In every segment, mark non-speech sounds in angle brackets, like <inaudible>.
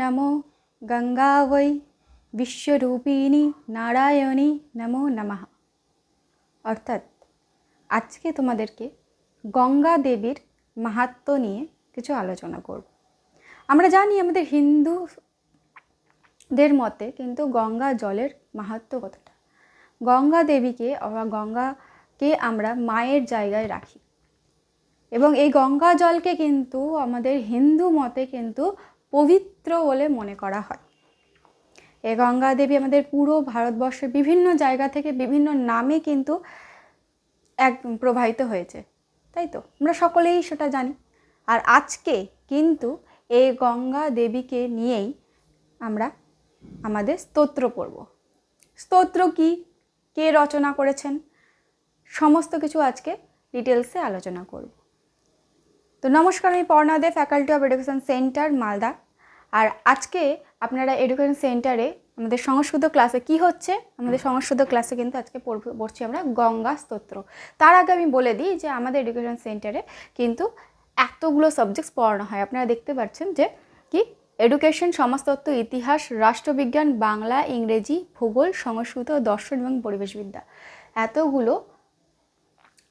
নমো গঙ্গাবৈ বিশ্বরূপিণী নারায়ণী নমো নমঃ অর্থাৎ আজকে তোমাদেরকে গঙ্গা দেবীর মাহাত্ম্য নিয়ে কিছু আলোচনা করব। আমরা জানি আমাদের হিন্দুদের মতে কিন্তু গঙ্গা জলের মাহাত্ম্য কতটা? গঙ্গা দেবীকে গঙ্গাকে আমরা মায়ের জায়গায় রাখি। এবং এই গঙ্গা জলকে কিন্তু আমাদের হিন্দু মতে কিন্তু পবিত্র বলে মনে করা হয়। এ গঙ্গা দেবী আমাদের পুরো ভারতবর্ষের বিভিন্ন জায়গা থেকে বিভিন্ন নামে কিন্তু এক প্রবাহিত হয়েছে, তাই তো? আমরা সকলেই সেটা জানি। আর আজকে কিন্তু এই গঙ্গা দেবীকে নিয়েই আমরা আমাদের স্তোত্র পড়ব। স্তোত্র কি? কে রচনা করেছেন? সমস্ত কিছু আজকে ডিটেলসে আলোচনা করব। তো নমস্কার, আমি Parna De faculty of education centre Malda. আর আজকে আপনারা এডুকেশন সেন্টারে আমাদের সংস্কৃত ক্লাসে কি হচ্ছে? আমাদের সংস্কৃত ক্লাসে কিন্তু আজকে পড়ছি আমরা গঙ্গা স্তোত্র। তার আগে আমি বলে দিই যে আমাদের এডুকেশন সেন্টারে কিন্তু এতগুলো সাবজেক্টস পড়ানো হয়। আপনারা দেখতে পাচ্ছেন যে কি? এডুকেশন সমাজতত্ত্ব, ইতিহাস, রাষ্ট্রবিজ্ঞান, বাংলা, ইংরেজি, ভূগোল, সংস্কৃত, দর্শন এবং পরিবেশবিদ্যা। এতগুলো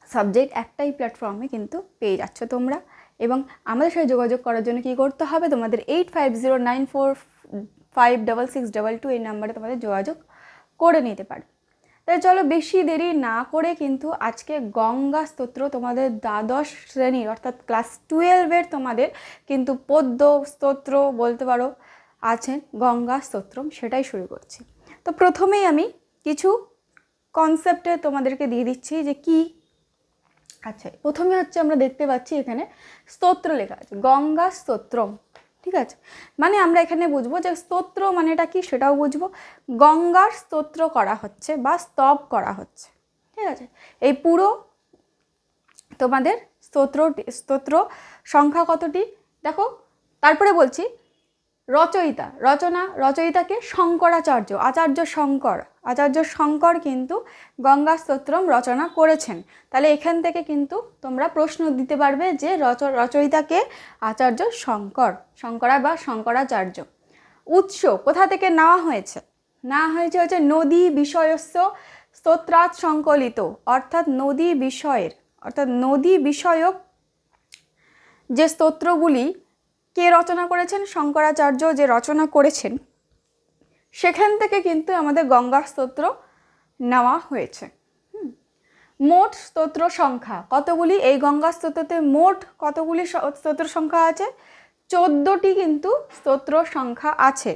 সাবজেক্ট একটাই প্ল্যাটফর্মে কিন্তু পেয়ে যাচ্ছ তোমরা। এবং আমাদের সাথে যোগাযোগ করার জন্য কী করতে হবে? তোমাদের eight five zero nine four five double six double two এই নাম্বারে তোমাদের যোগাযোগ করে নিতে পারে। তাহলে চলো বেশি দেরি না করে কিন্তু আজকে গঙ্গা স্তোত্র তোমাদের দ্বাদশ শ্রেণির অর্থাৎ ক্লাস টুয়েলভের তোমাদের কিন্তু পদ্য স্তোত্র বলতে পারো আছেন, গঙ্গা স্তোত্রম, সেটাই শুরু করছি। তো প্রথমেই আমি কিছু কনসেপ্টে তোমাদেরকে দিয়ে দিচ্ছি যে কি আচ্ছা প্রথমে হচ্ছে আমরা দেখতে পাচ্ছি এখানে স্তোত্র লেখা আছে। গঙ্গা স্তোত্রম, ঠিক আছে? মানে আমরা এখানে বুঝব যে স্তোত্র মানেটা কি সেটাও বুঝব। গঙ্গার স্তোত্র করা হচ্ছে বা স্তব করা হচ্ছে, ঠিক আছে? এই পুরো তোমাদের স্তোত্র স্তোত্র সংখ্যা কতটি? দেখো, তারপরে বলছি রচয়িতা, রচনা, রচয়িতাকে শঙ্করাচার্য, আচার্য শঙ্কর। আচার্য শঙ্কর কিন্তু গঙ্গা স্তোত্রম রচনা করেছেন। তাহলে এখান থেকে কিন্তু তোমরা প্রশ্ন দিতে পারবে যে রচ, রচয়িতাকে আচার্য শঙ্কর, শঙ্করা বা শঙ্করাচার্য। উৎস কোথা থেকে নেওয়া হয়েছে? নেওয়া হয়েছে হচ্ছে নদী বিষয়স্য স্তোত্রাৎ সংকলিত, অর্থাৎ নদী বিষয়ের, অর্থাৎ নদী বিষয়ক যে স্তোত্রগুলি কে রচনা করেছেন? শঙ্করাচার্য যে রচনা করেছেন, সেখান থেকে কিন্তু আমাদের গঙ্গা স্তোত্র নেওয়া হয়েছে। মোট স্তোত্র সংখ্যা কতগুলি? এই গঙ্গা স্তোত্রতে মোট কতগুলি স্তোত্র সংখ্যা আছে? চোদ্দোটি কিন্তু স্তোত্র সংখ্যা আছে।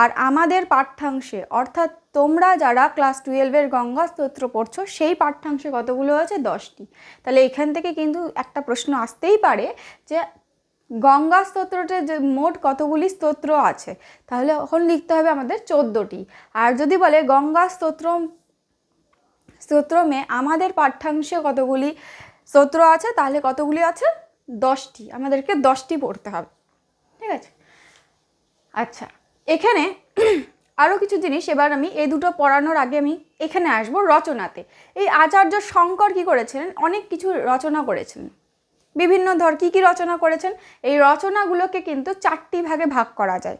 আর আমাদের পাঠ্যাংশে, অর্থাৎ তোমরা যারা ক্লাস টুয়েলভের গঙ্গা স্তোত্র পড়ছো, সেই পাঠ্যাংশে কতগুলো আছে? দশটি। তাহলে এখান থেকে কিন্তু একটা প্রশ্ন আসতেই পারে যে গঙ্গা স্তোত্রতে যে মোট কতগুলি স্তোত্র আছে, তাহলে এখন লিখতে হবে আমাদের চোদ্দোটি। আর যদি বলে গঙ্গা স্তোত্র, স্তোত্রমে আমাদের পাঠ্যাংশে কতগুলি স্তোত্র আছে, তাহলে কতগুলি আছে? দশটি। আমাদেরকে দশটি পড়তে হবে। ঠিক আছে? আচ্ছা এখানে আরও কিছু জিনিস, এবার আমি এই দুটো পড়ানোর আগে আমি এখানে আসব রচনাতে। এই আচার্য শঙ্কর কী করেছিলেন? অনেক কিছু রচনা করেছিলেন। বিভিন্ন ধর, কী কী রচনা করেছেন? এই রচনাগুলোকে কিন্তু চারটি ভাগে ভাগ করা যায়।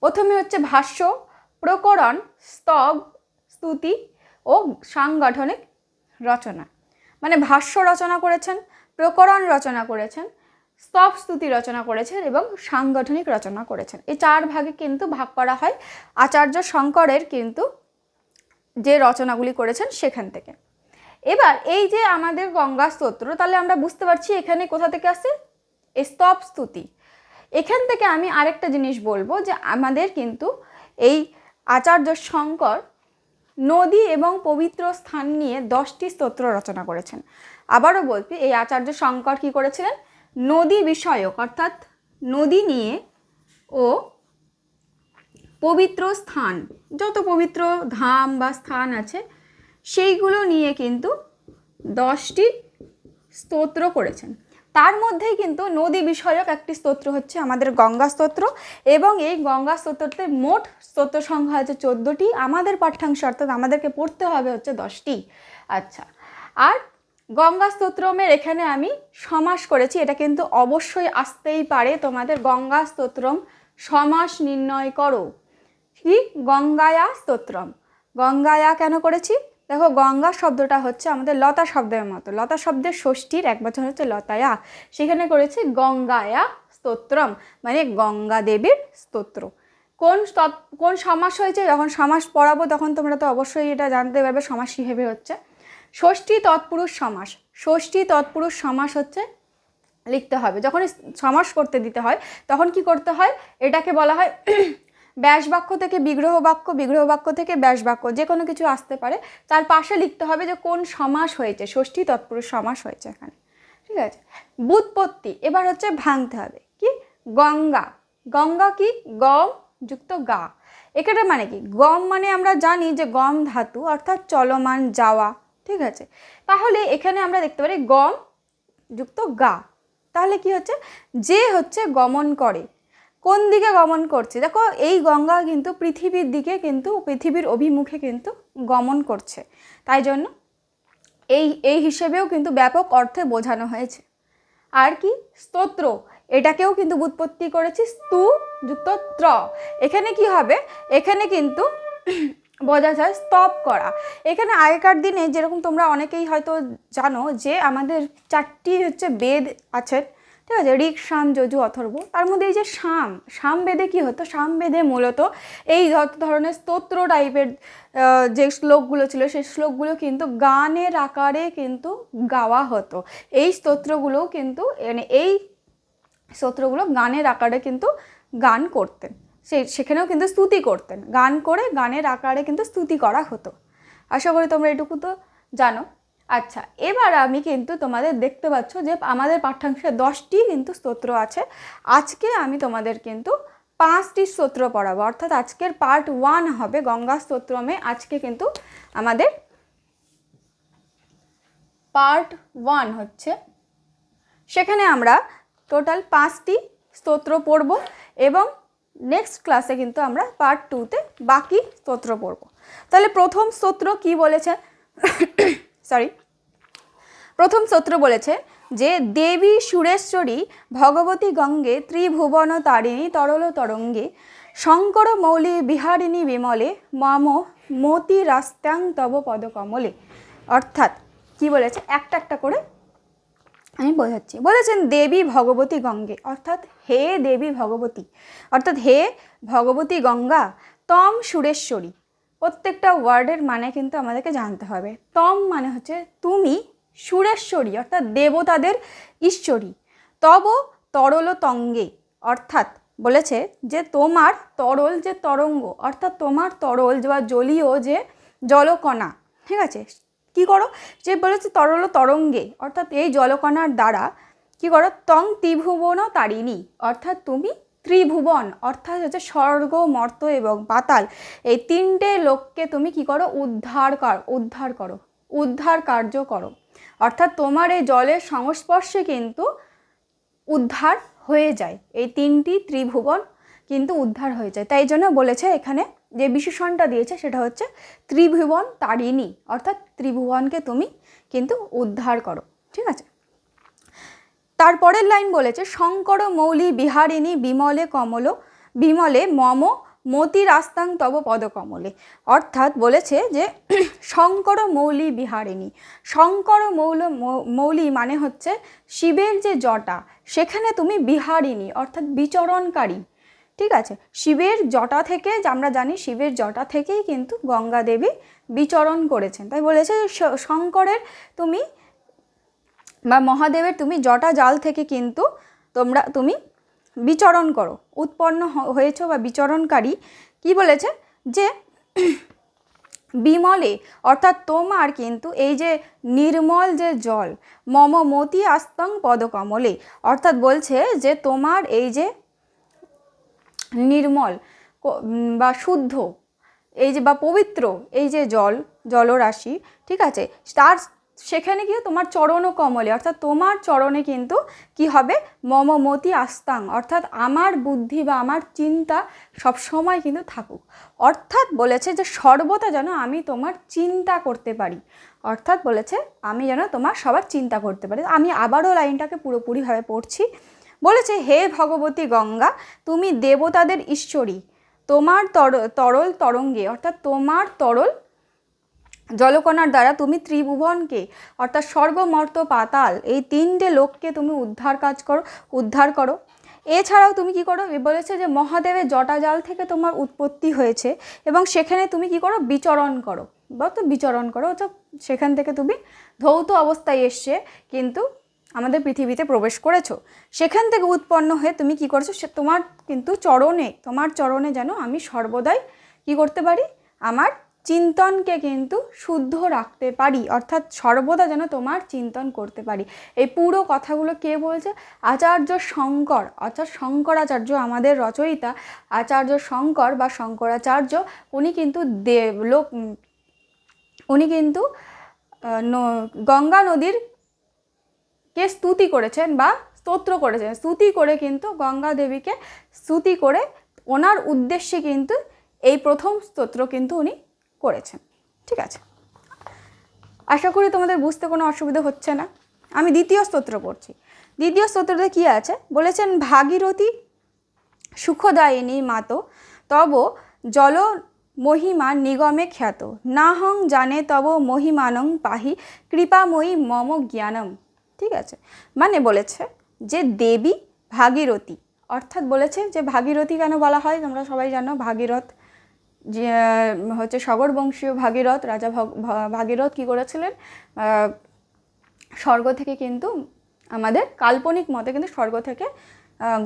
প্রথমে হচ্ছে ভাষ্য, প্রকরণ, স্তব, স্তুতি ও সাংগঠনিক রচনা। মানে ভাষ্য রচনা করেছেন, প্রকরণ রচনা করেছেন, স্তব, স্তুতি রচনা করেছেন এবং সাংগঠনিক রচনা করেছেন। এই চার ভাগে কিন্তু ভাগ করা হয়। আচার্য শঙ্করের কিন্তু যে রচনাগুলি করেছেন সেখান থেকে। এবার এই যে আমাদের গঙ্গা স্তোত্র, তাহলে আমরা বুঝতে পারছি এখানে কোথা থেকে এই স্তব স্তুতি। এখান থেকে আমি আরেকটা জিনিস বলব যে আমাদের কিন্তু এই আচার্য শঙ্কর নদী এবং পবিত্র স্থান নিয়ে দশটি স্তোত্র রচনা করেছেন। আবারও বলছি, এই আচার্য শঙ্কর কী করেছিলেন? নদী বিষয়ক, অর্থাৎ নদী নিয়ে ও পবিত্র স্থান, যত পবিত্র ধাম বা স্থান আছে সেইগুলো নিয়ে কিন্তু দশটি স্তোত্র করেছেন। তার মধ্যেই কিন্তু নদী বিষয়ক একটি স্তোত্র হচ্ছে আমাদের গঙ্গা স্তোত্র এবং এই গঙ্গা স্তোত্রতে মোট স্তোত্র সংখ্যা আছে চোদ্দোটি। আমাদের পাঠ্যাংশ অর্থাৎ আমাদেরকে পড়তে হবে হচ্ছে দশটি। আচ্ছা আর গঙ্গা স্তোত্রমের এখানে আমি সমাস করেছি। এটা কিন্তু অবশ্যই আসতেই পারে তোমাদের গঙ্গা স্তোত্রম সমাস নির্ণয় করো। কি? গঙ্গায়া স্তোত্রম। গঙ্গায়া কেন করেছি? দেখো, গঙ্গা শব্দটা হচ্ছে আমাদের লতা শব্দের মতো। লতা শব্দের ষষ্ঠীর এক বছর হচ্ছে লতায়া। সেখানে করেছি গঙ্গায়া স্তোত্রম মানে গঙ্গা দেবীর স্তোত্র। কোন কোন সমাস হয়েছে, যখন সমাস পড়াবো, তখন তোমরা তো অবশ্যই এটা জানতে পারবে, সমাস হিসেবে হচ্ছে। ষষ্ঠী তৎপুরুষ সমাস। ষষ্ঠী তৎপুরুষ সমাস হচ্ছে লিখতে হবে। যখন সমাস করতে দিতে হয়, তখন কি করতে হয়? এটাকে বলা হয় ব্যাস বাক্য থেকে বিগ্রহ বাক্য বিগ্রহ বাক্য থেকে ব্যাস বাক্য যে কোনো কিছু আসতে পারে। তার পাশে লিখতে হবে যে কোন সমাস হয়েছে, ষষ্ঠী তৎপুরুষ সমাস হয়েছে এখানে। ঠিক আছে? বুৎপত্তি, এবার হচ্ছে ভাঙতে হবে। কি? গঙ্গা। গঙ্গা কি? গম, যুক্ত গা। এখানে মানে কি? গম মানে আমরা জানি যে গম ধাতু, অর্থাৎ চলমান যাওয়া। ঠিক আছে? তাহলে এখানে আমরা দেখতে পারি গম, যুক্ত গা। তাহলে কি হচ্ছে? যে হচ্ছে গমন করে। কোন দিকে গমন করছে? দেখো, এই গঙ্গা কিন্তু পৃথিবীর দিকে কিন্তু, পৃথিবীর অভিমুখে কিন্তু গমন করছে। তাই জন্য এই এই হিসেবেও কিন্তু ব্যাপক অর্থে বোঝানো হয়েছে। আর কি? স্তোত্র। এটাকেও কিন্তু বুৎপত্তি করেছি স্তু যুক্ত ত্র এখানে কি হবে? এখানে কিন্তু বোঝা যায় স্তব করা। এখানে আগেকার দিনে যেরকম তোমরা অনেকেই হয়তো জানো যে আমাদের চারটি হচ্ছে বেদ আছে ঠিক আছে ঋক শাম, যজু, অথর্ব। তার মধ্যে এই যে শাম শাম বেদে কী হতো? শাম বেদে মূলত এই ধরনের স্তোত্র টাইপের যে শ্লোকগুলো ছিল, সেই শ্লোকগুলো কিন্তু গানের আকারে কিন্তু গাওয়া হতো। এই স্তোত্রগুলোও কিন্তু মানে এই স্তোত্রগুলো গানের আকারে কিন্তু গান করতেন। সে, সেখানেও কিন্তু স্তুতি করতেন। গান করে গানের আকারে কিন্তু স্তুতি করা হতো। আশা করি তোমরা এটুকু তো জানো। আচ্ছা এবার আমি কিন্তু তোমাদের দেখতে পাচ্ছ যে আমাদের পাঠ্যাংশে দশটি কিন্তু স্তোত্র আছে। আজকে আমি তোমাদের কিন্তু পাঁচটি স্তোত্র পড়াবো। অর্থাৎ আজকের পার্ট ওয়ান হবে গঙ্গা স্তোত্রমে। আজকে কিন্তু আমাদের পার্ট ওয়ান হচ্ছে। সেখানে আমরা টোটাল পাঁচটি স্তোত্র পড়ব এবং নেক্সট ক্লাসে কিন্তু আমরা পার্ট টুতে বাকি স্তোত্র পড়ব। তাহলে প্রথম স্তোত্র কি বলেছে? সরি প্রথম স্তোত্র বলেছে যে দেবী সুরেশ্বরী ভগবতী গঙ্গে ত্রিভুবন তারিণী তরল তরঙ্গে শঙ্কর মৌলি বিহারিণী বিমলে মম মতি রাস্তাং তব পদকমলে। অর্থাৎ কি বলেছে? একটা একটা করে আমি বোঝাচ্ছি। বলেছেন দেবী ভগবতী গঙ্গে। অর্থাৎ হে দেবী ভগবতী। অর্থাৎ হে ভগবতী গঙ্গা, তম সুরেশ্বরী। প্রত্যেকটা ওয়ার্ডের মানে কিন্তু আমাদেরকে জানতে হবে। তম মানে হচ্ছে তুমি সুরেশ্বরী, অর্থাৎ দেবতাদের ঈশ্বরী। তব তরল তঙ্গে, অর্থাৎ বলেছে যে তোমার তরল যে তরঙ্গ, অর্থাৎ তোমার তরল বা জলীয় যে জলকণা, ঠিক আছে? কি করো? যে বলেছে তরল তরঙ্গে, অর্থাৎ এই জলকণার দ্বারা কি করো? তং ত্রিভুবন তারিণী অর্থাৎ তুমি ত্রিভুবন, অর্থাৎ হচ্ছে স্বর্গ, মর্ত এবং পাতাল। এই তিনটে লোককে তুমি কি করো? উদ্ধার কর উদ্ধার করো। উদ্ধার কার্য করো। অর্থাৎ তোমার এই জলের সংস্পর্শে কিন্তু উদ্ধার হয়ে যায়। এই তিনটি ত্রিভুবন কিন্তু উদ্ধার হয়ে যায়। তাই জন্য বলেছে এখানে যে বিশেষণটা দিয়েছে সেটা হচ্ছে ত্রিভুবন তারিণী, অর্থাৎ ত্রিভুবনকে তুমি কিন্তু উদ্ধার করো। ঠিক আছে? তারপরের লাইন বলেছে, শঙ্কর, মৌলি, বিহারিণী, বিমলে, কমল, বিমলে, মম, মতি, রাস্তাং, তব, পদকমলে। অর্থাৎ বলেছে যে, <clears throat> শঙ্কর, মৌলি, বিহারিণী। শঙ্কর, মৌল মৌলি মানে হচ্ছে শিবের যে জটা, সেখানে তুমি বিহারিণী, অর্থাৎ বিচরণকারী। ঠিক আছে? শিবের জটা থেকে, আমরা জানি শিবের জটা থেকেই কিন্তু গঙ্গা দেবী বিচরণ করেছেন। তাই বলেছে শঙ্করের তুমি বা মহাদেবের তুমি জটা জাল থেকে কিন্তু তোমরা, তুমি বিচরণ করো। উৎপন্ন হয়েছ বা বিচরণকারী কি বলেছে? যে বিমলে, অর্থাৎ তোমার কিন্তু এই যে নির্মল যে জল, মম মতি আস্তং পদকমলে, অর্থাৎ বলছে যে তোমার এই যে নির্মল বা শুদ্ধ, এই যে বা পবিত্র এই যে জল, জলরাশি, ঠিক আছে? তার সেখানে গিয়ে তোমার চরণ কমলে। অর্থাৎ তোমার চরণে কিন্তু কি হবে? মমমতি আস্তাং। অর্থাৎ আমার বুদ্ধি বা আমার চিন্তা সবসময় কিন্তু থাকুক। অর্থাৎ বলেছে যে সর্বদা যেন আমি তোমার চিন্তা করতে পারি। অর্থাৎ বলেছে আমি যেন তোমার সবার চিন্তা করতে পারি। আমি আবারও লাইনটাকে পুরোপুরিভাবে পড়ছি। বলেছে, হে ভগবতী গঙ্গা, তুমি দেবতাদের ঈশ্বরী। তোমার তর, তরল তরঙ্গে, অর্থাৎ তোমার তরল জলকণার দ্বারা তুমি ত্রিভুবনকে, অর্থাৎ স্বর্গ মর্ত পাতাল, এই তিনটে লোককে তুমি উদ্ধার কাজ করো, উদ্ধার করো। এছাড়াও তুমি কি করো? বলেছে যে মহাদেবের জটাজাল থেকে তোমার উৎপত্তি হয়েছে এবং সেখানে তুমি কি করো? বিচরণ করো। বা তো, বিচরণ করো। অর্থাৎ সেখান থেকে তুমি ধৌত অবস্থায় এসছে কিন্তু আমাদের পৃথিবীতে প্রবেশ করেছ। সেখান থেকে উৎপন্ন হয়ে তুমি কি করছ? সে তোমার কিন্তু চরণে, তোমার চরণে যেন আমি সর্বদাই কি করতে পারি? আমার চিন্তনকে কিন্তু শুদ্ধ রাখতে পারি, অর্থাৎ সর্বদা যেন তোমার চিন্তন করতে পারি। এই পুরো কথাগুলো কে বলছে? আচার্য শঙ্কর। অর্থাৎ শঙ্করাচার্য আমাদের রচয়িতা। আচার্য শঙ্কর বা শঙ্করাচার্য, উনি কিন্তু দেব, লোক উনি কিন্তু গঙ্গা নদীর কে স্তুতি করেছেন বা স্তোত্র করেছেন। স্তুতি করে কিন্তু গঙ্গা দেবীকে স্তুতি করে ওনার উদ্দেশ্যে কিন্তু এই প্রথম স্তোত্র কিন্তু উনি করেছেন। ঠিক আছে। আশা করি তোমাদের বুঝতে কোনো অসুবিধা হচ্ছে না। আমি দ্বিতীয় স্তোত্র পড়ছি। দ্বিতীয় স্তোত্রতে কী আছে? বলেছেন, ভাগীরথী সুখদায়িনী মাতো, তব জল মহিমা নিগমে খ্যাত। নাহং জানে তব মহিমানং পাহি, কৃপাময়ী মম জ্ঞানম। ঠিক আছে। মানে বলেছে যে দেবী ভাগীরথী। অর্থাৎ বলেছে যে ভাগীরথী কেন বলা হয়? তোমরা সবাই জানো, ভাগীরথ যে, হচ্ছে সগর বংশীয় ভাগীরথ, রাজা ভাগীরথ কী করেছিলেন? স্বর্গ থেকে কিন্তু আমাদের কাল্পনিক মতে কিন্তু স্বর্গ থেকে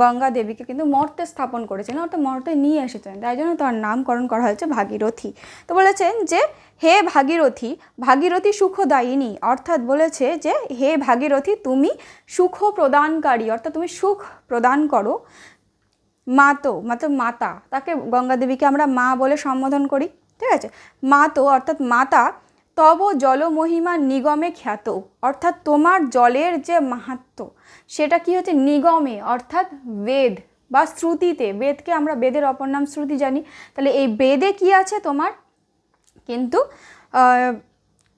গঙ্গা দেবীকে কিন্তু মর্তে স্থাপন করেছিলেন, অর্থাৎ মর্তে নিয়ে এসেছেন তাই জন্য তার নামকরণ করা হয়েছে ভাগীরথী। তো বলেছেন যে, হে ভাগীরথী ভাগীরথী সুখদায়িনী, অর্থাৎ বলেছে যে, হে ভাগীরথী, তুমি সুখ প্রদানকারী, অর্থাৎ তুমি সুখ প্রদান করো। মাতো মাতো মাতা, তাকে গঙ্গা দেবীকে আমরা মা বলে সম্বোধন করি, ঠিক আছে? মাতো অর্থাৎ মাতা, তব জলমহিমা নিগমে খ্যাত, অর্থাৎ তোমার জলের যে মাহাত্ম, সেটা কি হচ্ছে? নিগমে, অর্থাৎ বেদ বা শ্রুতিতে, বেদকে আমরা বেদের অপর নাম শ্রুতি জানি। তাহলে এই বেদে কি আছে তোমার? কিন্তু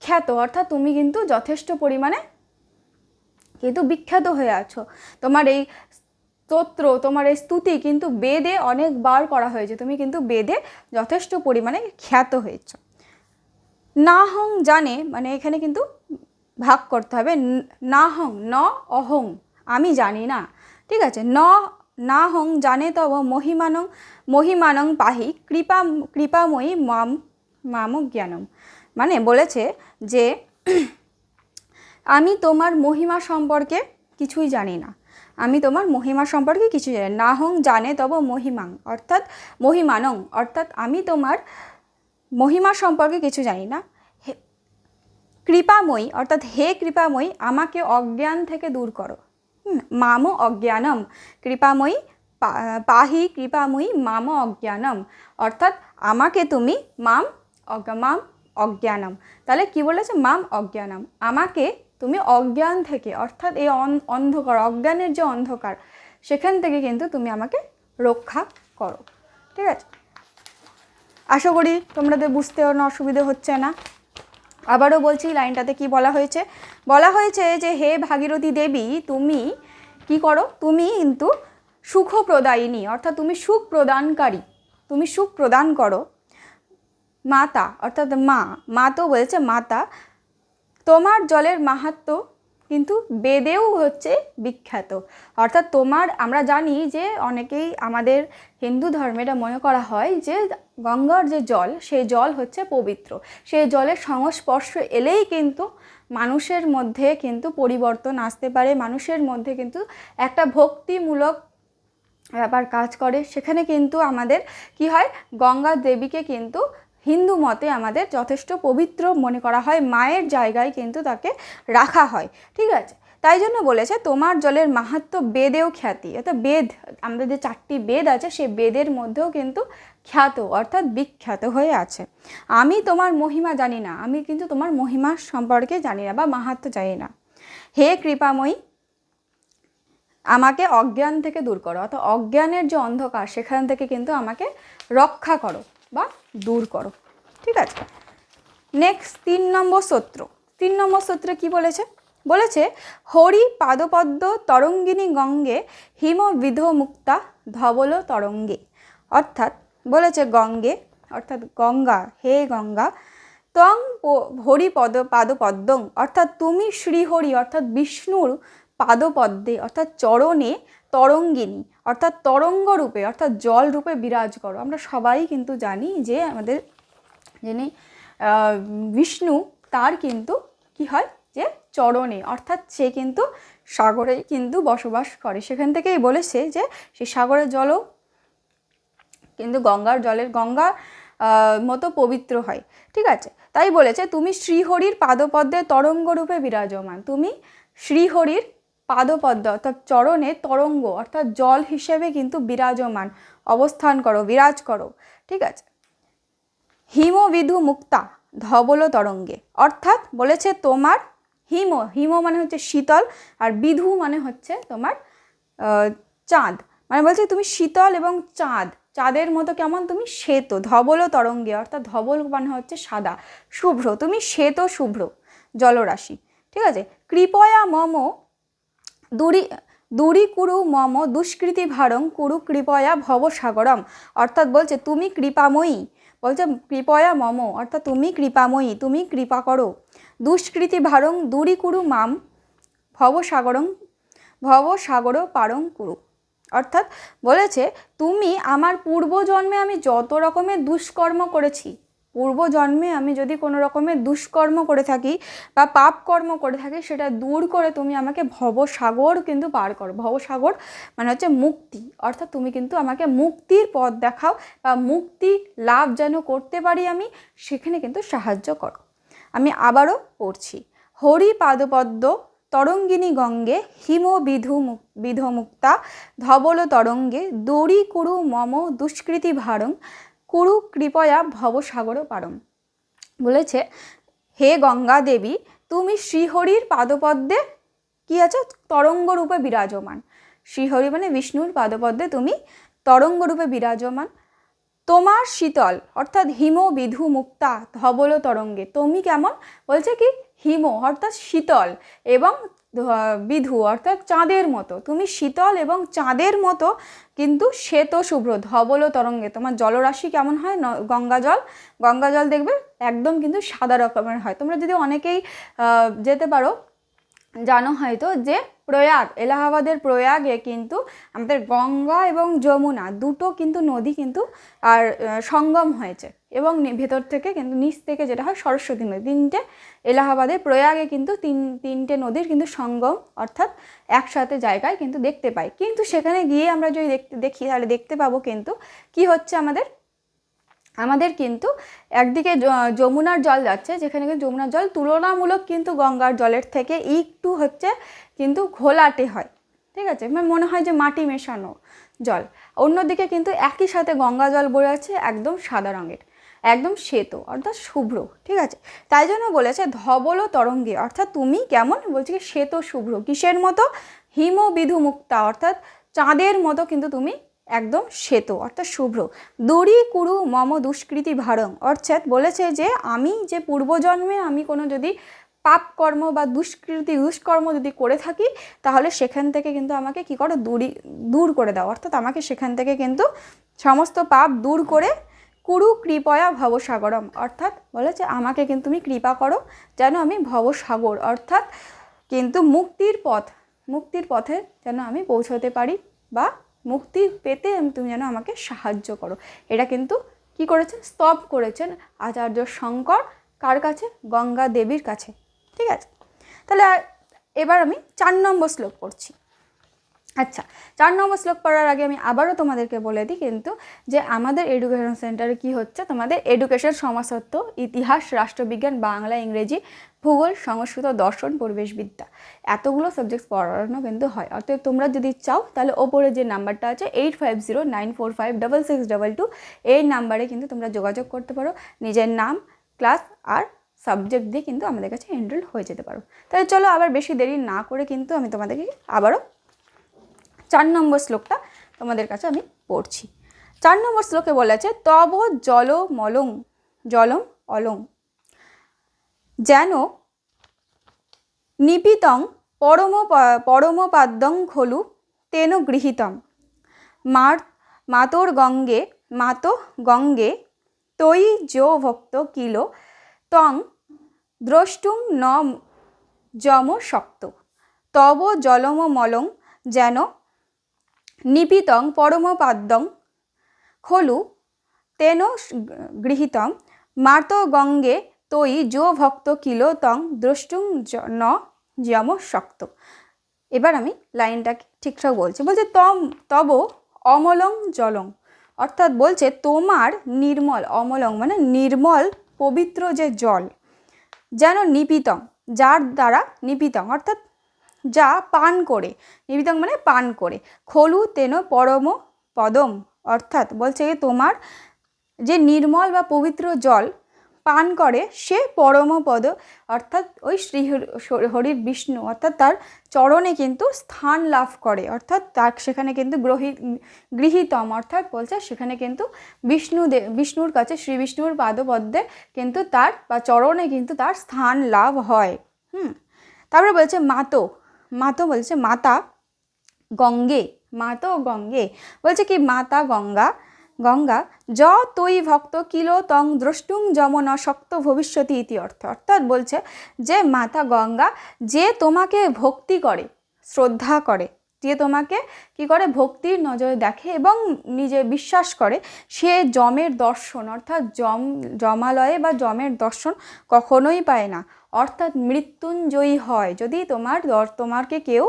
খ্যাত, অর্থাৎ তুমি কিন্তু যথেষ্ট পরিমাণে কিন্তু বিখ্যাত হয়ে আছো। তোমার এই স্তোত্র, তোমার এই স্তুতি কিন্তু বেদে অনেকবার করা হয়েছে। তুমি কিন্তু বেদে যথেষ্ট পরিমাণে খ্যাত হয়েছ। না হং জানে মানে এখানে কিন্তু ভাগ করতে হবে, না হং ন, অহং, আমি জানি না। ঠিক আছে? ন না হং জানে তব মহিমানং মহিমানং পাহি, কৃপা, কৃপাময়ী মাম মাম জ্ঞানম। মানে বলেছে যে, <clears throat> আমি তোমার মহিমা সম্পর্কে কিছুই জানি না। আমি তোমার মহিমা সম্পর্কে কিছু জানি না। হং জানে তব মহিমাং, অর্থাৎ মহিমানং, অর্থাৎ আমি তোমার মহিমা সম্পর্কে কিছু জানি না। কৃপাময়ী, অর্থাৎ হে কৃপাময়ী, আমাকে অজ্ঞান থেকে দূর করো। মাম অজ্ঞানম, কৃপাময়ী পাহি কৃপাময়ী, মাম অজ্ঞানম, অর্থাৎ আমাকে তুমি মাম অজ্ঞা মাম অজ্ঞানম। তাহলে কি বলেছে? মাম অজ্ঞানম। আমাকে তুমি অজ্ঞান থেকে, অর্থাৎ এই অন- অন্ধকার, অজ্ঞানের যে অন্ধকার, সেখান থেকে কিন্তু তুমি আমাকে রক্ষা করো। ঠিক আছে? আশা করি তোমাদের বুঝতে অসুবিধে হচ্ছে না। আবারও বলছি লাইনটাতে কি বলা হয়েছে? বলা হয়েছে যে, হে ভাগীরথী দেবী, তুমি কি করো? তুমি কিন্তু সুখ প্রদায়িনী অর্থাৎ তুমি সুখ প্রদানকারী তুমি সুখ প্রদান করো। মাতা, অর্থাৎ মা মা তো বলেছে মাতা তোমার জলের মাহাত্ম কিন্তু বেদেও হচ্ছে বিখ্যাত। অর্থাৎ তোমার, আমরা জানি যে অনেকেই আমাদের হিন্দু ধর্মে এটা মনে করা হয় যে গঙ্গার যে জল, সেই জল হচ্ছে পবিত্র। সেই জলের সংস্পর্শ এলেই কিন্তু মানুষের মধ্যে কিন্তু পরিবর্তন আসতে পারে, মানুষের মধ্যে কিন্তু একটা ভক্তিমূলক ব্যাপার কাজ করে। সেখানে কিন্তু আমাদের কি হয়? গঙ্গা দেবীকে কিন্তু হিন্দু মতে আমাদের যথেষ্ট পবিত্র মনে করা হয়, মায়ের জায়গায় কিন্তু তাকে রাখা হয়। ঠিক আছে? তাই জন্য বলেছে, তোমার জলের মাহাত্ম বেদেও খ্যাতি। অর্থাৎ বেদ, আমাদের যে চারটি বেদ আছে, সেই বেদের মধ্যেও কিন্তু খ্যাত, অর্থাৎ বিখ্যাত হয়ে আছে। আমি তোমার মহিমা জানি না, আমি কিন্তু তোমার মহিমা সম্পর্কে জানি না বা মাহাত্ম জানি না। হে কৃপাময়ী, আমাকে অজ্ঞান থেকে দূর করো। অর্থাৎ অজ্ঞানের যে অন্ধকার, সেখান থেকে কিন্তু আমাকে রক্ষা করো। বা দূর করো, ঠিক আছে? নেক্সট তিন নম্বর সূত্র। তিন নম্বর সূত্রে কি বলেছে? বলেছে, হরি পাদপদ্ম তরঙ্গিনী গঙ্গে হিম বিধ মুক্তা ধবল তরঙ্গে। অর্থাৎ বলেছে গঙ্গে, অর্থাৎ গঙ্গা, হে গঙ্গা, তং হরি পদ, পাদপদ্মং, অর্থাৎ তুমি শ্রীহরি, অর্থাৎ বিষ্ণুর পাদপদ্মে, অর্থাৎ চরণে তরঙ্গিনী, অর্থাৎ তরঙ্গ রূপে অর্থাৎ জল রূপে বিরাজ করো। আমরা সবাই কিন্তু জানি যে আমাদের, যিনি বিষ্ণু, তার কিন্তু কি হয়? যে চরণে, অর্থাৎ সে কিন্তু সাগরে কিন্তু বসবাস করে। সেখান থেকেই বলেছে যে সে সাগরের জলও কিন্তু গঙ্গার জলের, গঙ্গা মতো পবিত্র হয়। ঠিক আছে? তাই বলেছে, তুমি শ্রীহরির পাদপদ্মে তরঙ্গরূপে বিরাজমান। তুমি শ্রীহরির পাদপদ্ম অর্থাৎ চরণে তরঙ্গ, অর্থাৎ জল হিসেবে কিন্তু বিরাজমান। অবস্থান করো, বিরাজ করো, ঠিক আছে? হিমবিধু মুক্তা, ধবল তরঙ্গে। অর্থাৎ বলেছে তোমার হিম হিম মানে হচ্ছে শীতল আর বিধু মানে হচ্ছে তোমার চাঁদ। মানে বলছে তুমি শীতল এবং চাঁদ, চাঁদের মতো কেমন? তুমি শ্বেত, ধবল তরঙ্গে, অর্থাৎ ধবল মানে হচ্ছে সাদা, শুভ্র। তুমি শ্বেত, শুভ্র, জলরাশি, ঠিক আছে? কৃপয়া মম দূরি দূরি কুরু মম দুষ্কৃতি ভারং কুরু কৃপয়া ভবসাগরম অর্থাৎ বলছে, তুমি কৃপাময়ী। বলছে, কৃপয়া মম। অর্থাৎ, তুমি কৃপাময়ী, তুমি কৃপা করো। দুষ্কৃতি ভারং দূরি কুরু মাম ভবসাগরং ভবসাগর পারং কুরু। অর্থাৎ বলেছে, তুমি আমার পূর্বজন্মে আমি যত রকমের দুষ্কর্ম করেছি পূর্বজন্মে আমি যদি কোনো রকমের দুষ্কর্ম করে থাকি বা পাপ কর্ম করে থাকি, সেটা দূর করে তুমি আমাকে ভবসাগর কিন্তু পার করো। ভবসাগর মানে হচ্ছে মুক্তি। অর্থাৎ তুমি কিন্তু আমাকে মুক্তির পথ দেখাও বা মুক্তি লাভ যেন করতে পারি আমি, সেখানে কিন্তু সাহায্য করো। আমি আবারও পড়ছি হরি পাদপদ্ম তরঙ্গিনী গঙ্গে হিম বিধু মুক- বিধ মুক্তা ধবল তরঙ্গে দড়ি কুরু মম দুষ্কৃতি ভারং কুরু কৃপয়া ভবসাগর পারম। বলেছে, হে গঙ্গা দেবী, তুমি শ্রীহরির পাদপদ্মে কি আছো? তরঙ্গ রূপে বিরাজমান। শ্রীহরি মানে বিষ্ণুর পাদপদ্মে তুমি তরঙ্গ রূপে বিরাজমান। তোমার শীতল, অর্থাৎ হিম বিধু মুক্তা ধবল তরঙ্গে, তুমি কেমন? বলছে কি, হিম, অর্থাৎ শীতল এবং বিধু অর্থাৎ চাঁদের মতো। তুমি শীতল এবং চাঁদের মতো কিন্তু শ্বেত শুভ্র ধবল তরঙ্গে। তোমার জলরাশি কেমন হয়? গঙ্গা জল গঙ্গা জল দেখবে একদম কিন্তু সাদা রকমের হয়। তোমরা যদি অনেকেই যেতে পারো, জানো হয়তো যে প্রয়াগ, এলাহাবাদের প্রয়াগে কিন্তু আমাদের গঙ্গা এবং যমুনা দুটো কিন্তু নদী কিন্তু আর সঙ্গম হয়েছে। এবং ভেতর থেকে কিন্তু নিচ থেকে যেটা হয় সরস্বতী নদী। তিনটে এলাহাবাদের প্রয়াগে কিন্তু তিন, তিনটে নদীর কিন্তু সঙ্গম, অর্থাৎ একসাথে জায়গায় কিন্তু দেখতে পাই। কিন্তু সেখানে গিয়ে আমরা যদি দেখতে দেখি, তাহলে দেখতে পাবো কিন্তু কি হচ্ছে আমাদের? আমাদের কিন্তু একদিকে যমুনার জল যাচ্ছে, যেখানে কিন্তু যমুনার জল তুলনামূলক কিন্তু গঙ্গার জলের থেকে একটু হচ্ছে কিন্তু ঘোলাটে হয়। ঠিক আছে? মানে মনে হয় যে মাটি মেশানো জল। অন্যদিকে কিন্তু একই সাথে গঙ্গা জল বয়ে আছে একদম সাদা রঙের। একদম শ্বেত, অর্থাৎ শুভ্র, ঠিক আছে? তাই জন্য বলেছে ধবল তরঙ্গে, অর্থাৎ তুমি কেমন? বলছি কি শ্বেত শুভ্র, কিসের মতো? হিম বিধু মুক্তা অর্থাৎ চাঁদের মতো কিন্তু তুমি একদম শ্বেত, অর্থাৎ শুভ্র। দড়ি কুরু মম দুষ্কৃতি ভারং, অর্থাৎ বলেছে যে আমি যে পূর্বজন্মে আমি কোনো যদি পাপ কর্ম বা দুষ্কৃতি, দুষ্কর্ম যদি করে থাকি, তাহলে সেখান থেকে কিন্তু আমাকে কি করো? দূরি, দূর করে দাও, অর্থাৎ আমাকে সেখান থেকে কিন্তু সমস্ত পাপ দূর করে কুরু কৃপয়া ভবসাগরম। অর্থাৎ বলেছে আমাকে কিন্তু তুমি কৃপা করো, যেন আমি ভবসাগর। অর্থাৎ কিন্তু মুক্তির পথ, মুক্তির পথে যেন আমি পৌঁছতে পারি বা মুক্তি পেতে তুমি যেন আমাকে সাহায্য করো। এটা কিন্তু কি করেছেন? স্তব করেছেন আচার্য শঙ্কর কার কাছে? গঙ্গা দেবীর কাছে। ঠিক আছে? তাহলে এবার আমি চার নম্বর শ্লোক পড়ছি। আচ্ছা চার নম্বর শ্লোক পড়ার আগে আমি আবারও তোমাদেরকে বলে দিই কিন্তু যে আমাদের এডুকেশন সেন্টারে কি হচ্ছে? তোমাদের এডুকেশন সমাজতত্ত্ব, ইতিহাস, রাষ্ট্রবিজ্ঞান, বাংলা, ইংরেজি, ভূগোল, সংস্কৃত, দর্শন, পরিবেশবিদ্যা এতগুলো সাবজেক্টস পড়ানো কিন্তু হয়। অতএব তোমরা যদি চাও তাহলে ওপরে যে নাম্বারটা আছে eight five zero nine four five double six double two এই নাম্বারে কিন্তু তোমরা যোগাযোগ করতে পারো। নিজের নাম ক্লাস আর সাবজেক্ট দিয়ে কিন্তু আমাদের কাছে এনরোল হয়ে যেতে পারো। তাহলে চলো আবার বেশি দেরি না করে কিন্তু আমি তোমাদেরকে আবারও চার নম্বর শ্লোকটা তোমাদের কাছে আমি পড়ছি। চার নম্বর শ্লোকে বলা আছে, তব জল মলং, জলম অলং। যেন নিপিতং পরম পরমপাদ্যং খলু তেন গৃহীতম। মার, মাতোর গঙ্গে, মাতো গঙ্গে, তৈ যো ভক্ত কিল, তং দ্রষ্টুং ন যম শক্ত। তব জলম মলং যেন নিপিতং পরমপাদ্যং খলু তেন গৃহীতম মাতো গঙ্গে তৈ যো ভক্ত কিল তং দ্রষ্টুং ন যম শক্ত। এবার আমি লাইনটাকে ঠিকঠাক বলছি। বলছে তম, তব অমলং জলং। অর্থাৎ বলছে তোমার নির্মল, অমলং মানে নির্মল পবিত্র যে জল, যেন নিপিতং যার দ্বারা নিপিতং অর্থাৎ যা পান করে নিপিতং মানে পান করে। খলু তেন পরম পদম, অর্থাৎ বলছে তোমার যে নির্মল বা পবিত্র জল পান করে, সে পরমপদ অর্থাৎ ওই শ্রী হরির বিষ্ণু, অর্থাৎ তার চরণে কিন্তু স্থান লাভ করে, অর্থাৎ তার সেখানে কিন্তু গ্রহী, গৃহীতম, অর্থাৎ বলছে সেখানে কিন্তু বিষ্ণু বিষ্ণুর কাছে, শ্রী বিষ্ণুর পাদপদ্মে কিন্তু তার, বা চরণে কিন্তু তার স্থান লাভ হয়। হুম? তারপরে বলছে মাতো মাতো বলছে, মাতা গঙ্গে মাতো গঙ্গে। বলছে কি, মাতা গঙ্গা গঙ্গা, য তৈ ভক্ত কিল তং দ্রষ্টুং যমন শক্ত ভবিষ্যতি ইতি অর্থ। অর্থাৎ বলছে যে, মাতা গঙ্গা যে তোমাকে ভক্তি করে, শ্রদ্ধা করে, যে তোমাকে কি করে, ভক্তির নজরে দেখে এবং নিজে বিশ্বাস করে, সে যমের দর্শন, অর্থাৎ যম জমালয়ে বা যমের দর্শন কখনোই পায় না। অর্থাৎ মৃত্যুঞ্জয়ী হয়। যদি তোমার তোমাকে কেউ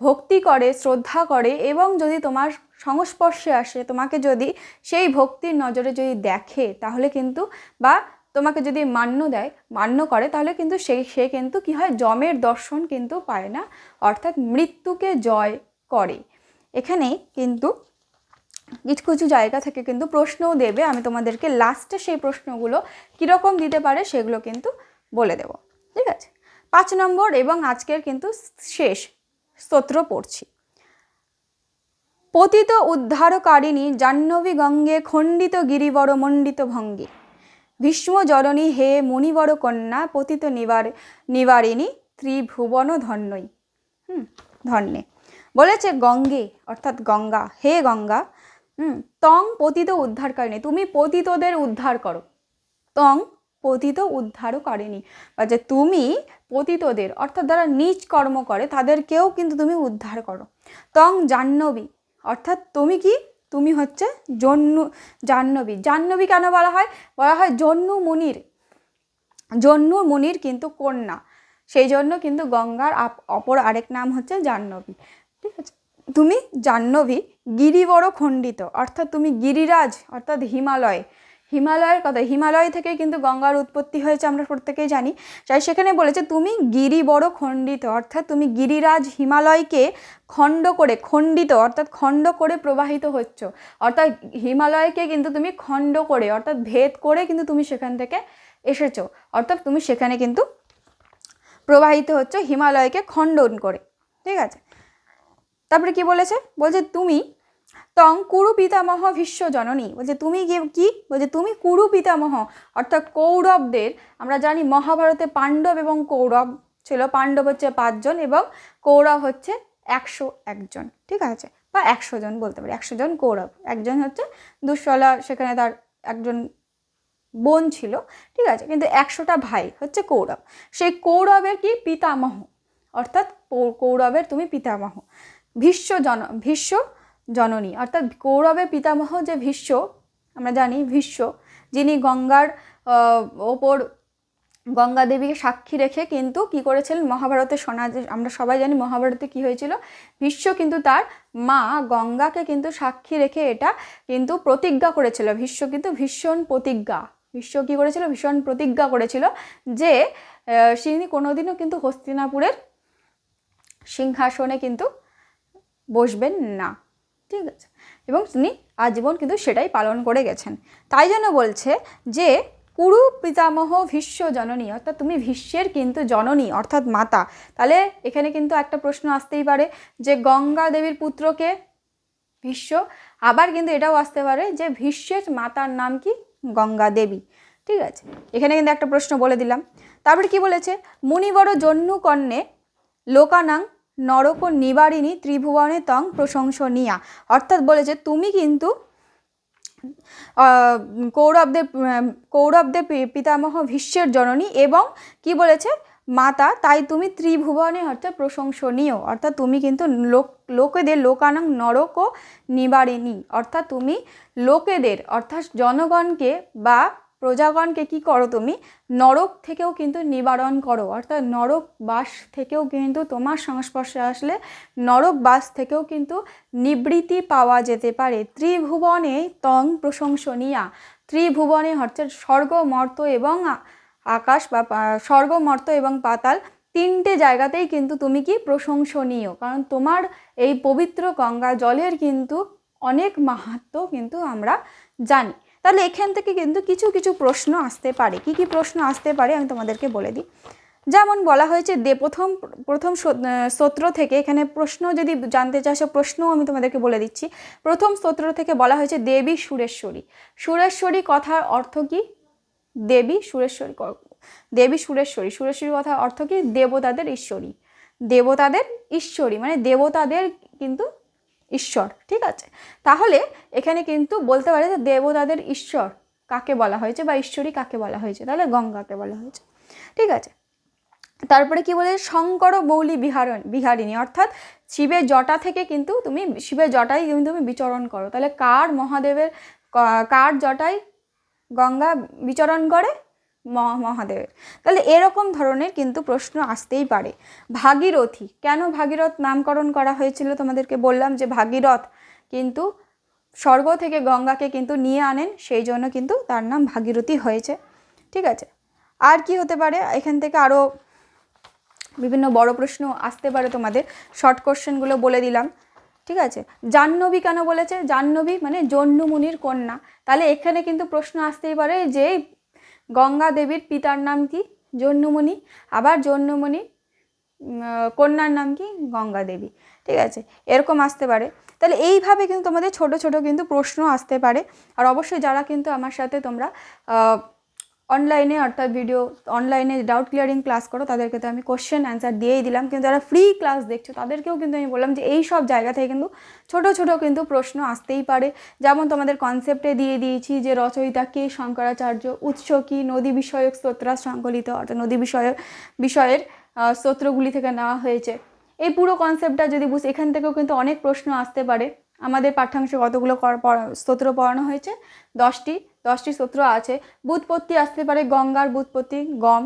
ভক্তি করে, শ্রদ্ধা করে এবং যদি তোমার সংস্পর্শে আসে, তোমাকে যদি সেই ভক্তির নজরে যদি দেখে, তাহলে কিন্তু বা তোমাকে যদি মান্য দেয়, মান্য করে, তাহলে কিন্তু সেই সে কিন্তু কি হয়, যমের দর্শন কিন্তু পায় না। অর্থাৎ মৃত্যুকে জয় করে। এখানে কিন্তু কিছু কিছু জায়গা থেকে কিন্তু প্রশ্নও দেবে। আমি তোমাদেরকে লাস্টে সেই প্রশ্নগুলো কীরকম দিতে পারে সেগুলো কিন্তু বলে দেব। ঠিক আছে? পাঁচ নম্বর এবং আজকের কিন্তু শেষ স্তোত্র পড়ছি। পতিত উদ্ধারকারিণী জাহ্নবী গঙ্গে খণ্ডিত গিরিবর মণ্ডিত ভঙ্গে। ভীষ্ম জননী হে মণিবর কন্যা পতিত নিবার নিবারিণী ত্রিভুবন ধন্যই। হুম, ধন্যে। বলেছে গঙ্গে, অর্থাৎ গঙ্গা, হে গঙ্গা, হুম, তং পতিত উদ্ধারকারিণী, তুমি পতিতদের উদ্ধার করো। তং পতিত উদ্ধারও করেনি। বা যে তুমি পতিতদের, অর্থাৎ যারা নিজ কর্ম করে, তাদেরকেও কিন্তু তুমি উদ্ধার করো। তং জাহ্নবী, অর্থাৎ তুমি কি? তুমি হচ্ছে জন্নু জাহ্নবী। জাহ্নবী কেন বলা হয়? বলা হয় জন্নু মুনির। জন্নু মুনির কিন্তু কন্যা। সেই জন্য কিন্তু গঙ্গার অপর আরেক নাম হচ্ছে জাহ্নবী। ঠিক আছে? তুমি জাহ্নবী গিরিবড় খণ্ডিত অর্থাৎ তুমি গিরিরাজ, অর্থাৎ হিমালয়। হিমালয়ের কথা, হিমালয় থেকে কিন্তু গঙ্গার উৎপত্তি হয়েছে আমরা প্রত্যেকেই জানি। তাই সেখানে বলেছে, তুমি গিরি বড় খণ্ডিত, অর্থাৎ তুমি গিরিরাজ হিমালয়কে খণ্ড করে, খণ্ডিত, অর্থাৎ খণ্ড করে প্রবাহিত হচ্ছ। অর্থাৎ হিমালয়কে কিন্তু তুমি খণ্ড করে, অর্থাৎ ভেদ করে কিন্তু তুমি সেখান থেকে এসেছ। অর্থাৎ তুমি সেখানে কিন্তু প্রবাহিত হচ্ছ, হিমালয়কে খণ্ডন করে। ঠিক আছে? তারপরে কি বলেছে? বলছে, তুমি তং কুরু পিতামহ ভীষ্ম জননী। বলছে, তুমি কি কি? বলছে, তুমি কুরু পিতামহ। অর্থাৎ কৌরবদের, আমরা জানি মহাভারতে পাণ্ডব এবং কৌরব ছিল। পাণ্ডব হচ্ছে পাঁচজন এবং কৌরব হচ্ছে একশো একজন, ঠিক আছে? বা একশো জন বলতে পারি, একশো জন কৌরব। একজন হচ্ছে দুঃশলা, সেখানে তার একজন বোন ছিল, ঠিক আছে? কিন্তু একশোটা ভাই হচ্ছে কৌরব। সেই কৌরবের কি? পিতামহ। অর্থাৎ কৌরবের তুমি পিতামহ। ভীষ্ম জন, ভীষ্ম জননী। অর্থাৎ কৌরবের পিতামহ যে ভীষ্ম, আমরা জানি ভীষ্ম, যিনি গঙ্গার ওপর গঙ্গা দেবীকে সাক্ষী রেখে কিন্তু কি করেছিলেন? মহাভারতে শোনা যে, আমরা সবাই জানি মহাভারতে কি হয়েছিল? ভীষ্ম কিন্তু তার মা গঙ্গাকে কিন্তু সাক্ষী রেখে এটা কিন্তু প্রতিজ্ঞা করেছিল। ভীষ্ম কিন্তু ভীষণ প্রতিজ্ঞা। ভীষ্ম কী করেছিল? ভীষণ প্রতিজ্ঞা করেছিল যে তিনি কোনোদিনও কিন্তু হস্তিনাপুরের সিংহাসনে কিন্তু বসবেন না। ঠিক আছে। এবং তিনি আজীবন কিন্তু সেটাই পালন করে গেছেন। তাই জন্য বলছে যে, কুরু পিতামহ ভীষ্ম জননী, অর্থাৎ তুমি ভীষ্মের কিন্তু জননী, অর্থাৎ মাতা। তাহলে এখানে কিন্তু একটা প্রশ্ন আসতেই পারে যে, গঙ্গা দেবীর পুত্রকে ভীষ্ম, আবার কিন্তু এটাও আসতে পারে যে, ভীষ্মের মাতার নাম কি? গঙ্গা দেবী। ঠিক আছে। এখানে কিন্তু একটা প্রশ্ন বলে দিলাম। তারপরে কি বলেছে? মুনিবর জন্নু কন্যে লোকানাং নরক নিবারিণী ত্রিভুবনে তং প্রশংসনীয়া। অর্থাৎ বলেছে তুমি কিন্তু কৌরবদের কৌরবদের পিতামহ ভীষ্মের জননী এবং কি বলেছে? মাতা, তাই তুমি ত্রিভুবনে অর্থাৎ প্রশংসনীয়। অর্থাৎ তুমি কিন্তু লোক, লোকেদের লোকানং নরক নিবারিণী। অর্থাৎ তুমি লোকেদের, অর্থাৎ জনগণকে বা প্রজাগণকে কি করো তুমি? নরক থেকেও কিন্তু নিবারণ করো। অর্থাৎ নরক বাস থেকেও কিন্তু তোমার সংস্পর্শে আসলে নরক বাস থেকেও কিন্তু নিবৃত্তি পাওয়া যেতে পারে। ত্রিভুবনে তং প্রশংসনীয়া। ত্রিভুবনে হচ্ছে স্বর্গ, মর্ত এবং আকাশ বা পা- স্বর্গ, মর্ত এবং পাতাল। তিনটে জায়গাতেই কিন্তু তুমি কি প্রশংসনীয়। কারণ তোমার এই পবিত্র গঙ্গা জলের কিন্তু অনেক মাহাত্ম্য কিন্তু আমরা জানি। তাহলে এখান থেকে কিন্তু কিছু কিছু প্রশ্ন আসতে পারে। কি কি প্রশ্ন আসতে পারে আমি তোমাদেরকে বলে দিই। যেমন বলা হয়েছে দে প্রথম প্রথম সো- স্তোত্র থেকে এখানে প্রশ্ন যদি জানতে চাও প্রশ্ন আমি তোমাদেরকে বলে দিচ্ছি। প্রথম স্তোত্র থেকে বলা হয়েছে দেবী সুরেশ্বরী। সুরেশ্বরী কথার অর্থ কি? দেবী সুরেশ্বরী দেবী সুরেশ্বরী। সুরেশ্বরী কথার অর্থ কি? দেবতাদের ঈশ্বরী। দেবতাদের ঈশ্বরী। মানে দেবতাদের কিন্তু ঈশ্বর, ঠিক আছে? তাহলে এখানে কিন্তু বলতে পারে যে দেবতাদের ঈশ্বর কাকে বলা হয়েছে বা ঈশ্বরী কাকে বলা হয়েছে? তাহলে গঙ্গাকে বলা হয়েছে, ঠিক আছে? তারপরে কি বলে? শঙ্কর বৌলি বিহারণ, বিহারিণী, অর্থাৎ শিবের জটা থেকে কিন্তু তুমি, শিবের জটাই কিন্তু তুমি বিচরণ করো। তাহলে কার মহাদেবের কার জটাই গঙ্গা বিচরণ করে? মহাদেবের। তাহলে এরকম ধরনের কিন্তু প্রশ্ন আসতেই পারে। ভাগীরথী, কেন ভাগীরথ নামকরণ করা হয়েছিল? তোমাদেরকে বললাম যে ভাগীরথ কিন্তু স্বর্গ থেকে গঙ্গাকে কিন্তু নিয়ে আনেন, সেই জন্য কিন্তু তার নাম ভাগীরথী হয়েছে। ঠিক আছে? আর কি হতে পারে? এখান থেকে আরও বিভিন্ন বড় প্রশ্ন আসতে পারে তোমাদের। শর্ট কোশ্চেনগুলো বলে দিলাম। ঠিক আছে? জাহ্নবী কেন বলেছে? জাহ্নবী মানে জন্মুনির কন্যা। তাহলে এখানে কিন্তু প্রশ্ন আসতেই পারে যে গঙ্গা দেবীর পিতার নাম কি? জন্যমণি। আবার জন্মুনি কন্যার নাম কি? গঙ্গা দেবী। ঠিক আছে, এরকম আসতে পারে। তাহলে এইভাবে কিন্তু তোমাদের ছোট ছোট কিন্তু প্রশ্ন আসতে পারে। আর অবশ্যই যারা কিন্তু আমার সাথে তোমরা অনলাইনে অর্থাৎ ভিডিও অনলাইনে ডাউট ক্লিয়ারিং ক্লাস করো, তাদেরকে তো আমি কোশ্চেন অ্যান্সার দিয়েই দিলাম। কিন্তু যারা ফ্রি ক্লাস দেখছ, তাদেরকেও কিন্তু আমি বললাম যে এই সব জায়গা থেকে কিন্তু ছোট ছোট কিন্তু প্রশ্ন আসতেই পারে। যেমন তোমাদের কনসেপ্টে দিয়ে দিয়েছি যে রচয়িতা কে শঙ্করাচার্য, উৎস কী, নদী বিষয়ক স্তোত্রা সংকলিত, অর্থাৎ নদী বিষয়ক, বিষয়ের স্তোত্রগুলি থেকে নেওয়া হয়েছে। এই পুরো কনসেপ্টটা যদি বুঝ, এখান থেকেও কিন্তু অনেক প্রশ্ন আসতে পারে। আমাদের পাঠ্যাংশে কতগুলো স্তোত্র পড়ানো হয়েছে? দশটি। দশটি সূত্র আছে। বুৎপত্তি আসতে পারে গঙ্গার বুৎপত্তি, গম,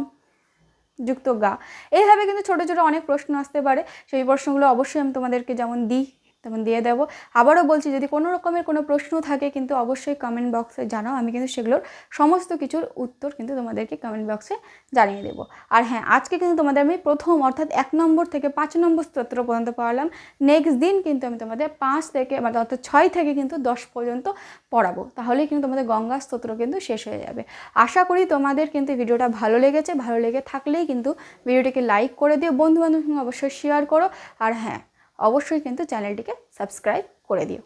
যুক্ত গা। এইভাবে কিন্তু ছোটো ছোটো অনেক প্রশ্ন আসতে পারে। সেই প্রশ্নগুলো অবশ্যই আমি তোমাদেরকে যেমন দিই তেমন দিয়ে দেবো। আবারও বলছি, যদি কোনো রকমের কোনো প্রশ্ন থাকে, কিন্তু অবশ্যই কমেন্ট বক্সে জানাও। আমি কিন্তু সেগুলোর সমস্ত কিছুর উত্তর কিন্তু তোমাদেরকে কমেন্ট বক্সে জানিয়ে দেবো। আর হ্যাঁ আজকে কিন্তু তোমাদের আমি প্রথম, অর্থাৎ এক নম্বর থেকে পাঁচ নম্বর স্তোত্র পর্যন্ত পড়ালাম। নেক্সট দিন কিন্তু আমি তোমাদের পাঁচ থেকে মানে অর্থাৎ ছয় থেকে কিন্তু দশ পর্যন্ত পড়াবো। তাহলেই কিন্তু তোমাদের গঙ্গা স্তোত্র কিন্তু শেষ হয়ে যাবে। আশা করি তোমাদের কিন্তু ভিডিওটা ভালো লেগেছে। ভালো লেগে থাকলেই কিন্তু ভিডিওটিকে লাইক করে দিও। বন্ধু বান্ধবের সঙ্গে অবশ্যই শেয়ার করো। আর হ্যাঁ অবশ্যই কিন্তু চ্যানেলটিকে সাবস্ক্রাইব করে দিও।